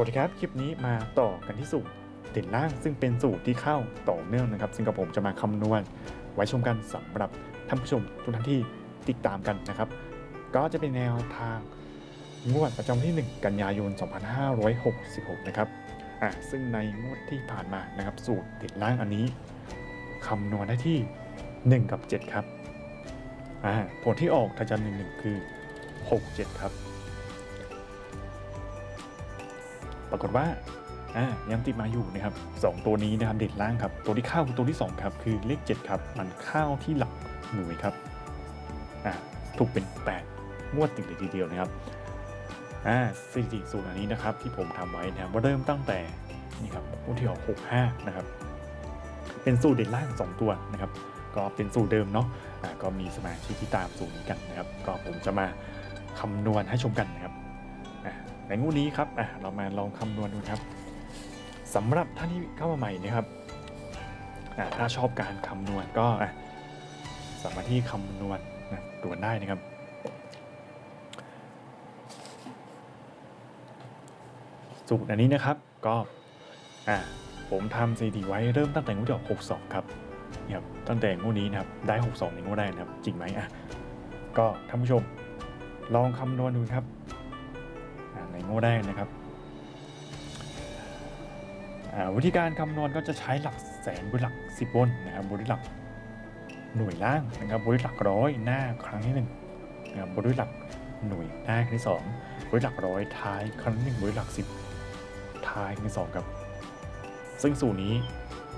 วัสดีครับ คลิปนี้มาต่อกันที่สูตรเด่นล่างซึ่งเป็นสูตรที่เข้าต่อเนื่องนะครับ ซึ่งกับผมจะมาคำนวณไว้ชมกันสำหรับท่านผู้ชมทุกท่านที่ติดตามกันนะครับ ก็จะเป็นแนวทางงวดประจำที่ 1 กันยายน 2566 นะครับอะซึ่งในงวดที่ผ่านมานะครับ สูตรเด่นล่างอันนี้คำนวณได้ที่ 1 กับ 7 ครับอ่าผลที่ออกถ้าจะ1 1 คือ 6 7 ครับ ปรากฏว่ายังติดมาอยู่นะครับสองตัวนี้นะครับเด่นล่างครับ ตัวที่เข้าคือตัวที่2ครับคือเลข7ครับมันเข้าที่หลักหน่วยครับถูกเป็น 8 งวดติดเลยทีเดียวนะครับสถิติสูตรอันนี้นะครับที่ผมทำไว้นะครับว่าเริ่มตั้งแต่นี่ครับงวดที่ออก65 นะครับ เป็นสูตรเด่นล่าง 2 ตัวนะครับ ก็เป็นสูตรเดิมเนาะอ่าก็มีสมาชิกที่ตามสูตรนี้กันนะครับ ก็ผมจะมาคำนวณให้ชมกันนะครับ ในงูนี้ครับอะเรามาลองคำนวณดูครับสำหรับท่านที่เข้ามาใหม่นะครับอะถ้าชอบการคำนวณก็อะสามารถที่คำนวณนะตัวได้นะครับสูตรอันนี้นะครับก็อะผมทำสถิติไว้เริ่มตั้งแต่งวดที่ออก62 ครับเนี่ยครับตั้งแต่งวดนี้นะครับได้ 62ในงวดแรกนะครับ จริงไหมอะก็ท่านผู้ชมลองคำนวณดูครับ ในโง่แรกนะครับวิธีการคำนวณก็จะใช้หลักแสนบนหลักสิบบนนะครับบนหลักหน่วยล่างนะครับบนหลักร้อยหน้าครั้งที่หนึ่งนะครับบนหลักหน่วยหน้าครั้งที่สองบนหลักร้อยท้ายครั้งที่หนึ่งบนหลักสิบท้ายครั้งที่สองครับซึ่งสูตรนี้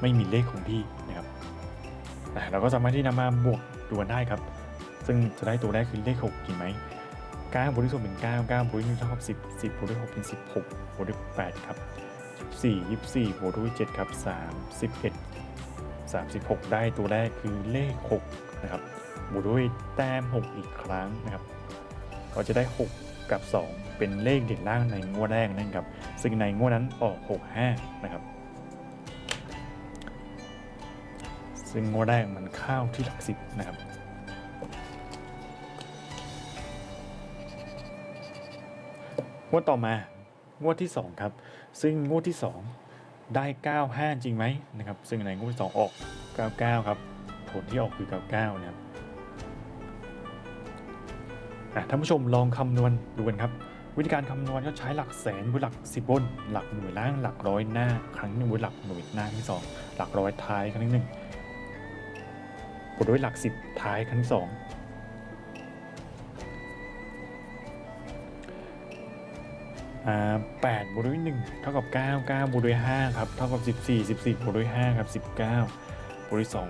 ไม่มีเลขคงที่นะครับเราก็สามารถที่นำมาบวกตัวได้ครับ ซึ่งจะได้ตัวแรกคือเลขหกจริงไหม 9บวกด้วยส่วนเป็น 9 9บวกด้วย1เท่ากับ10 10บวกด้วย6เป็น 16บวกด้วย8ครับ14 24บวกด้วย7ครับ31 36 ได้ตัวแรกคือเลข6นะครับบวกด้วยแต้ม 6 อีกครั้งนะครับ ก็จะได้ 6 กับ 2 เป็นเลขเด่นล่างในงวดแรกนั่นครับ ซึ่งในงวดนั้นออก 65 นะครับ ซึ่งงวดแรกมันเข้าที่หลัก10นะครับ งวดต่อมางวดที่2ครับซึ่งงวดที่ 2 ได้ 95 จริงไหมนะครับซึ่งในงวดที่2ออก 99 ครับผลที่ออกคือ 99 นะครับท่านผู้ชมลองคำนวณดูกันครับ วิธีการคำนวณก็ใช้หลักแสนบนหลัก10บน หลักหน่วยล่างหลักร้อยหน้า ครั้งหนึ่งบนหลักหน่วยหน้าที่สองหลักร้อยท้ายครั้งที่หนึ่งบวกด้วยหลัก10ท้ายครั้งที่สอง แปดบวกด้วยหนึ่งเท่ากับเก้าเก้าบวกด้วยห้าครับเท่ากับสิบสี่สิบสี่บวกด้วยห้าครับสิบเก้าบวกด้วยสอง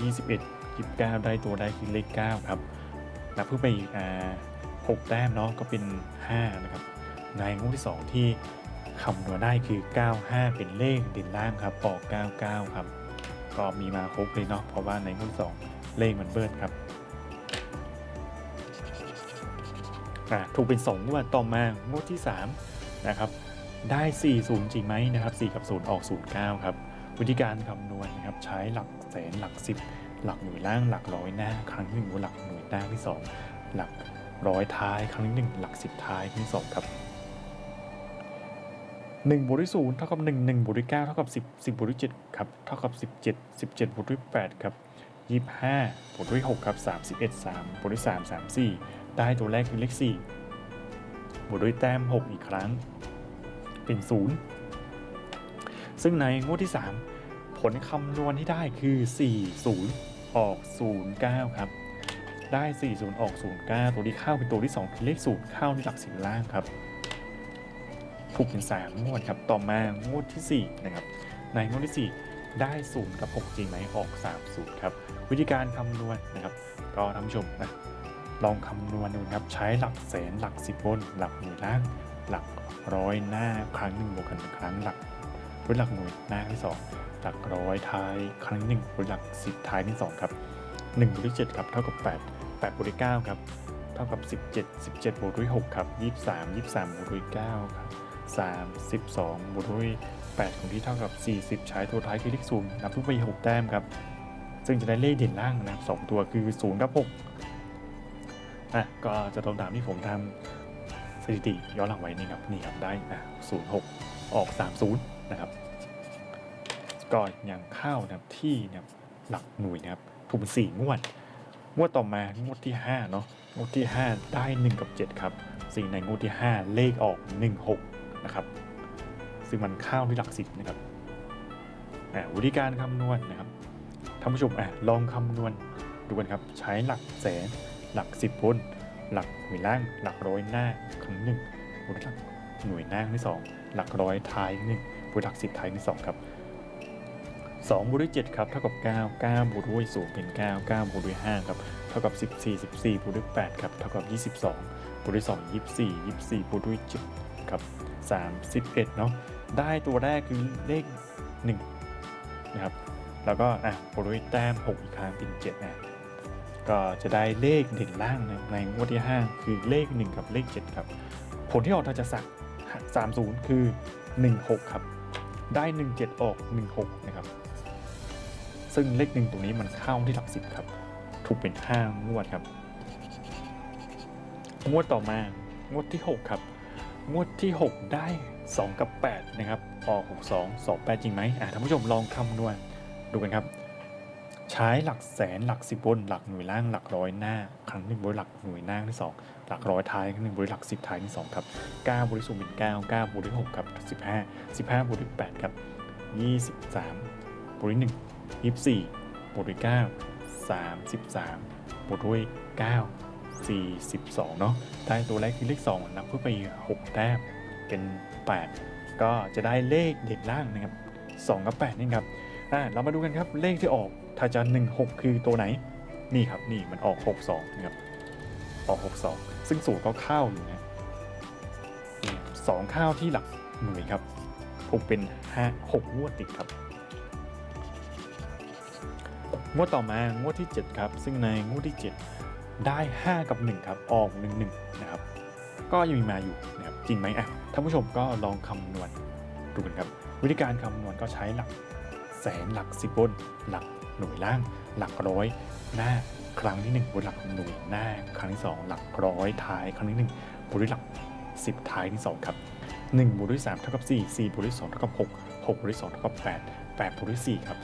ยี่สิบเอ็ดยี่สิบเก้าได้ตัวได้คือเลขเก้าครับนับเพิ่มไปอีกอ่าหกแต้มเนาะก็เป็นห้านะครับในงวดที่สองที่คำนวณได้คือ 95 เป็นเลขด่นล่างครับออก 99 ครับ ก็มีมาครบเลยเนาะเพราะว่าในงวดที่สองเลขมันเบิ้ลครับ อะถูกเป็น2งวดต่อมางวดที่3นะครับได้ 4 0 จริงไหมนะครับ 4 กับ 0 ออก 0 9 ครับ วิธีการคำนวณนะครับใช้หลักแสนหลัก 10 หลักหน่วยล่างหลักร้อยหน้า ครั้งหนึ่งหลักหน่วยหน้าที่ 2 หลักร้อยท้ายครั้งที่หนึ่งหลัก 10 ท้ายที่2ครับ1บวกด้วย0เท่ากับ 1 1บวกด้วย9เท่ากับ 10 10บวกด้วย7ครับเท่ากับ 17 17บวกด้วย8ครับ25บวกด้วย6ครับ31 3บวกด้วย3 34 ได้ตัวแรกคือเลข4บวกด้วยแต้ม 6 อีกครั้ง เป็น 0 ซึ่งในงวดที่ 3 ผลคำนวณที่ได้คือ 4 0 ออก 0 9 ครับ ได้ 4 0 ออก 0 9 ตัวที่เข้าเป็นตัวที่2คือเลข0เข้าที่หลักสิบล่างครับถูกเป็น3งวดครับ ต่อมางวดที่ 4 นะครับ ในงวดที่ 4 ได้ 0 กับ 6 จริงไหมออก 3 0 ครับ วิธีการคำนวณนะครับ ก็ท่านผู้ชมนะ ลองคำนวณดูครับ ใช้หลักแสนหลักสิบบน หลักหน่วยล่าง หลักร้อยหน้าครั้งหนึ่งบวกกันหนึ่งครั้งหลักด้วยหลักหน่วยหน้าที่สองหลักร้อยท้ายครั้งหนึ่งบวกหลักสิบท้ายที่สองครับหนึ่งบวกด้วยเจ็ดครับเท่ากับแปดแปดบวกด้วยเก้าครับเท่ากับสิบเจ็ดสิบเจ็ดบวกด้วยหกครับยี่สิบสามยี่สิบสามบวกด้วยเก้าครับสามสิบสองบวกด้วยแปดของที่เท่ากับสี่สิบใช้ตัวท้ายคือเลขศูนย์นับทุกไปหกแต้มครับ ซึ่งจะได้เลขเด่นล่างนะครับสองตัวคือศูนย์กับหก อะก็จะตรงตามที่ผมทำสถิติย้อนหลังไว้นี่ครับนี่ครับได้อะศูนย์หกออกสามศูนย์นะครับก็ยังเข้านะครับที่นะครับหลักหน่วยนะครับถูกสี่งวดงวดต่อมางวดที่ห้าเนาะงวดที่ห้าได้หนึ่งกับเจ็ดครับสิ่งในงวดที่ห้าเลขออกหนึ่งหกนะครับ ซึ่งมันข้าวที่หลักสิบนะครับวิธีการคำนวณนะครับท่านผู้ชมอะลองคำนวณดูกันครับ ใช้หลักแสน หลักสิบบนหลักหน่วยล่าง หลักร้อยหน้าครั้งหนึ่งบวกหลักหน่วยหน้าครั้งที่สองหลักร้อยท้ายหนึ่งบวกหลักสิบท้ายครั้งที่สองครับสองบวกด้วยเจ็ดครับเท่ากับเก้าเก้าบวกด้วยศูนย์เป็นเก้าเก้าบวกด้วยห้าครับเท่ากับสิบสี่สิบสี่บวกด้วยแปดครับเท่ากับยี่สิบสองบวกด้วยสองยี่สี่ยี่สี่บวกด้วยเจ็ดครับสามสิบเอ็ดเนาะได้ตัวแรกคือเลขหนึ่งนะครับแล้วก็อะบวกด้วยแต้มหกอีกครั้งเป็นเจ็ดนะ ก็จะได้เลขเด่นล่างในงวดที่ 5 คือเลข 1 กับเลข 7 ครับ ผลที่ออกทาจะสัก30 คือ 16 ครับ ได้ 17 ออก 16 นะครับ ซึ่งเลข1ตรงนี้มันเข้าที่หลัก10ครับ ถูกเป็น 5 งวดครับ งวดต่อมางวดที่ 6 ครับ งวดที่ 6 ได้ 2 กับ 8 นะครับ ออก 62 2 8 จริงไหมอะท่านผู้ชมลองคำนวณดูกันครับ ใช้หลักแสนหลักสิบบนหลักหน่วยล่างหลักร้อยหน้า ครั้งหนึ่งบนหลักหน่วยหน้าที่สองหลักร้อยท้ายครั้งหนึ่งบนหลักสิบท้ายที่สองครับเก้าบริสุทธิ์เป็นเก้าเก้าบริหกครับสิบห้าสิบห้าบริแปดครับยี่สิบสามบริหนึ่งยี่สิบสี่บริเก้าสามสิบสามบริเก้าสี่สิบสองเนาะได้ตัวแรกคือเลขสองนับเพื่อไปหกแต้มเป็นแปดก็จะได้เลขเด่นล่างนะครับสองกับแปดนี่ครับ อ่าเรามาดูกันครับเลขที่ออกถ้าจะ 16 คือตัวไหน นี่ครับนี่มันออก 62นะครับออก 62 ซึ่งสูตรก็เข้าอยู่นะสองข้าวที่หลักหน่วยครับถูกเป็น5 6งวดติดครับงวดต่อมางวดที่ 7 ครับ ซึ่งในงวดที่ 7 ได้ 5 กับ 1 ครับ ออก 1 1 นะครับ ก็ยังมีมาอยู่นะครับจริงไหมอะท่านผู้ชมก็ลองคำนวณดูกันครับ วิธีการคำนวณก็ใช้หลัก แสนหลักสิบบน หลักหน่วยล่าง หลักร้อยหน้าครั้งที่ 1บนหลักหน่วยหน้า ครั้งที่ 2 หลักร้อยท้ายครั้งที่1บวกด้วยหลัก 10 ท้ายที่2ครับ1บวกด้วย3เท่ากับ 4 4บวกด้วย2เท่ากับ 6 6บวกด้วย2เท่ากับ 8 8บวกด้วย4ครับ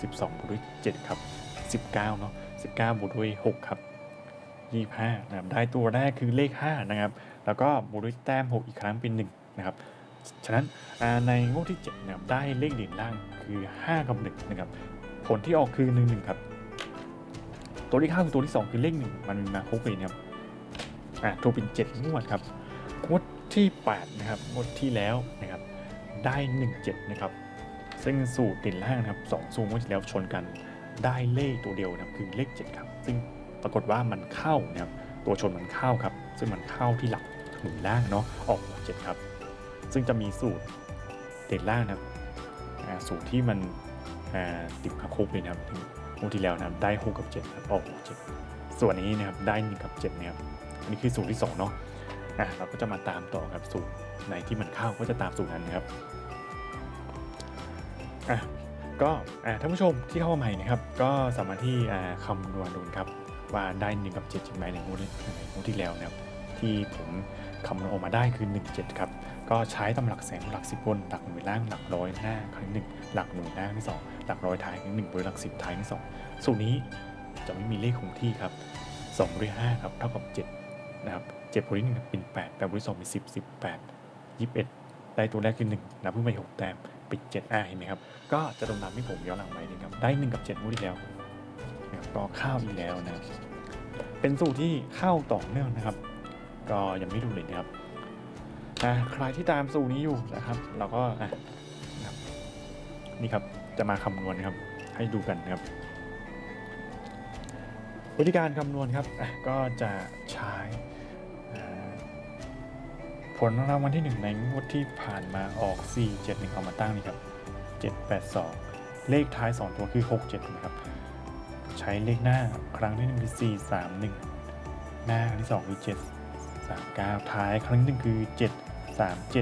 12 12บวกด้วย7ครับ19เนาะ19บวกด้วย 6 ครับ 25 นะครับ ได้ตัวแรกคือเลข 5 นะครับ แล้วก็บวกด้วยแต้ม 6 อีกครั้งเป็น 1 นะครับ ฉะนั้นในงวดที่7นะครับได้เลขเด่นล่างคือ 5 กับ1นะครับผลที่ออกคือ1 1ครับตัวที่เข้าคือตัวที่ 2 คือเลข1มันมาครบเลยนะครับอ่าถูกเป็น 7 งวดครับงวดที่ 8 นะครับงวดที่แล้วนะครับได้ 1 7 นะครับซึ่งสูตรเด่นล่างนะครับสองสูตรงวดที่แล้วชนกันได้เลขตัวเดียวนะครับคือเลข 7 ครับ ซึ่งปรากฏว่ามันเข้านะครับตัวชนมันเข้าครับ ซึ่งมันเข้าที่หลักหนึ่งล่างเนาะออก7ครับ ซึ่งจะมีสูตรเด่นล่างนะครับสูตรที่มันติดมาครบเลยนะครับงวดที่แล้วนะครับได้6กับ7ครับออก6 7ส่วนนี้นะครับได้1กับ7นะครับอันนี้คือสูตรที่2เนาะอะเราก็จะมาตามต่อครับสูตรไหนที่มันเข้าก็จะตามสูตรนั้นนะครับอะก็อ่าท่านผู้ชมที่เข้ามาใหม่นะครับ ก็สามารถที่อ่าคำนวณดูครับว่าได้1กับ7จริงไหมในงวดที่ในงวดที่แล้วนะครับ ที่ผมคำนวณออกมาได้คือ 17 ครับ ก็ใช้ตำหลักแสนหลักสิบบนหลักหน่วยล่างหลักร้อยหน้าครั้งหนึ่งหลักหน่วยหน้าที่สองหลักร้อยท้ายครั้งหนึ่งบริหลักสิบท้ายที่สองสูตรนี้จะไม่มีเลขคงที่ครับสองบริห้าครับเท่ากับเจ็ดนะครับเจ็ดบริหนึ่งเป็นแปดแปดบริสองเป็นสิบสิบแปดยี่สิบเอ็ดได้ตัวแรกคือหนึ่งนับเพิ่มไปหกแต้มปิดเจ็ดอ่าเห็นไหมครับ ก็จะตรงตามที่ผมย้อนหลังไปนะครับ ได้หนึ่งกับเจ็ดงวดที่แล้วนะครับก็เข้าอีกแล้วนะเป็นสูตรที่เข้าต่อเนื่องนะครับ ก็ยังไม่ดูเลยนะครับ อะใครที่ตามสูตรนี้อยู่นะครับ เราก็นะนี่ครับจะมาคำนวณครับ ให้ดูกันนะครับ วิธีการคำนวณครับก็จะใช้ผลรางวัลที่หนึ่งในงวดที่ผ่านมาออก 4 7 1เอามาตั้งนี่ครับ 7 8 2 เลขท้าย 2 ตัวคือ 6 7นะครับ ใช้เลขหน้าครั้งที่หนึ่งคือ4 3 1 หน้าครั้งที่สองคือ 7 3 9 ท้ายครั้งที่หนึ่งคือ 7 3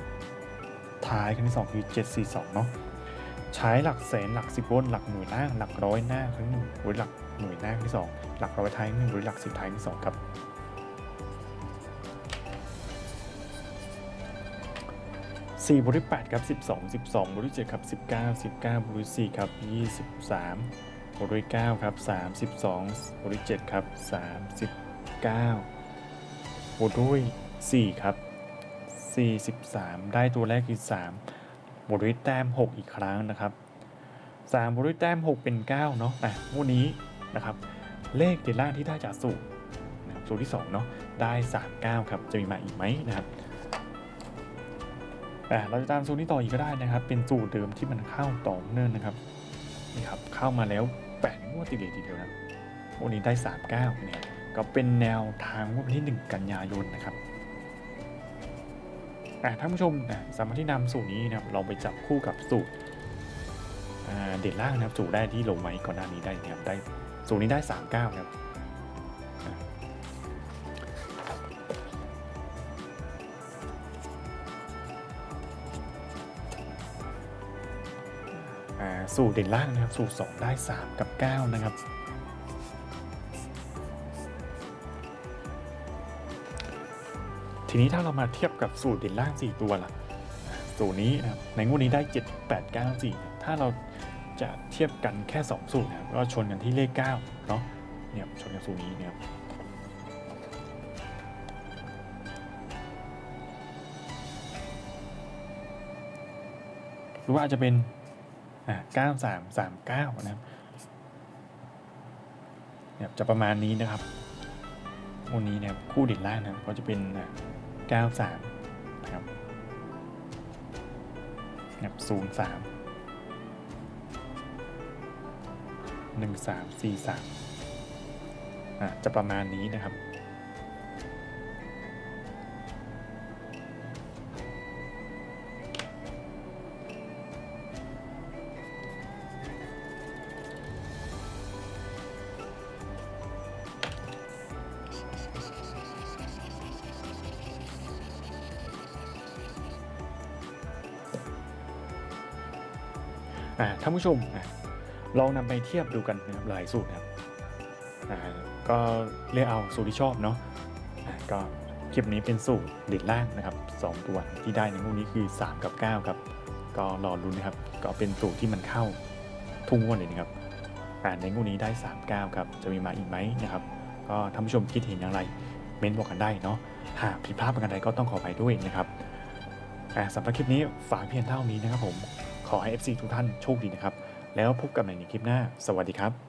7 ท้ายครั้งที่สองคือ7 4 2เนาะใช้หลักแสนหลักสิบบนหลักหน่วยล่าหลักร้อยหน้าครั้งหนึ่งบริหลักหน่วยหน้าครั้งที่สองหลักร้อยท้ายหนึ่งบริหลักสิบท้ายครั้งที่สองครับ4บวกด้วย8ครับ 12 12บวกด้วย7ครับ 19 19บวกด้วย4ครับ 23บวกด้วย9ครับ 32บวกด้วย7ครับ 39บวกด้วย4ครับ 43 ได้ตัวแรกคือ3บวกด้วยแต้ม 6 อีกครั้งนะครับ3บวกด้วยแต้ม 6 เป็น 9 เนาะอะงวดนี้นะครับ เลขเด่นล่างที่ได้จากสูตรนะสูตรที่ 2 เนาะได้ 39 ครับ จะมีมาอีกไหมนะครับอะเราจะตามสูตรนี้ต่ออีกก็ได้นะครับ เป็นสูตรเดิมที่มันเข้าต่อเนื่องนะครับนี่ครับเข้ามาแล้วแปดงวดติดเลยทีเดียวนะวันนี้ได้สามเก้าเนี่ยก็เป็นแนวทางวันที่หนึ่งกันยายนนะครับ ท่านผู้ชมนะสามารถที่นำสูตรนี้นะครับลองไปจับคู่กับสูตรเด่นล่างนะครับสูตรได้ที่ลงไว้ก่อนหน้านี้ได้นะครับได้สูตรนี้ได้สามเก้านะครับสูตรเด่นล่างนะครับสูตร2ได้ 3 กับ 9 นะครับ นี้ถ้าเรามาเทียบกับสูตรเด่นล่าง 4 ตัวล่ะอ่าสูตรนี้นะครับในงวดนี้ได้ 7 8 9 4 ถ้าเราจะเทียบกันแค่ 2 สูตรนะครับก็ชนกันที่เลข9เนาะเนี่ยชนกันสูตรนี้เนี่ยครับหรือว่าอาจจะเป็นอ่าเก้าสามสามเก้านะครับเนี่ยจะประมาณนี้นะครับวันนี้นะครับคู่เด่นล่างนะครับก็จะเป็น เก้าสามนะครับนะครับศูนย์สามหนึ่งสามสี่สามอะจะประมาณนี้นะครับ ท่านผู้ชมอะลองนำไปเทียบดูกันนะครับหลายสูตรนะครับก็เลือกเอาสูตรที่ชอบเนาะก็คลิปนี้เป็นสูตรเด่นล่างนะครับสองตัวที่ได้ในงวดนี้คือ 3 กับ 9 ครับ ก็รอรุ้นนะครับ ก็เป็นสูตรที่มันเข้าทุ่งงวดเลยนะครับในงวดนี้ได้ 3 9 ครับ จะมีมาอีกไหมนะครับ ก็ท่านผู้ชมคิดเห็นอย่างไร เม้นบอกกันได้เนาะ หากผิดพลาดประการใดก็ต้องขออภัยด้วยนะครับสำหรับคลิปนี้ฝากเพียงเท่านี้นะครับผม ขอให้ FC ทุกท่านโชคดีนะครับ แล้วพบกันใหม่ในคลิปหน้า สวัสดีครับ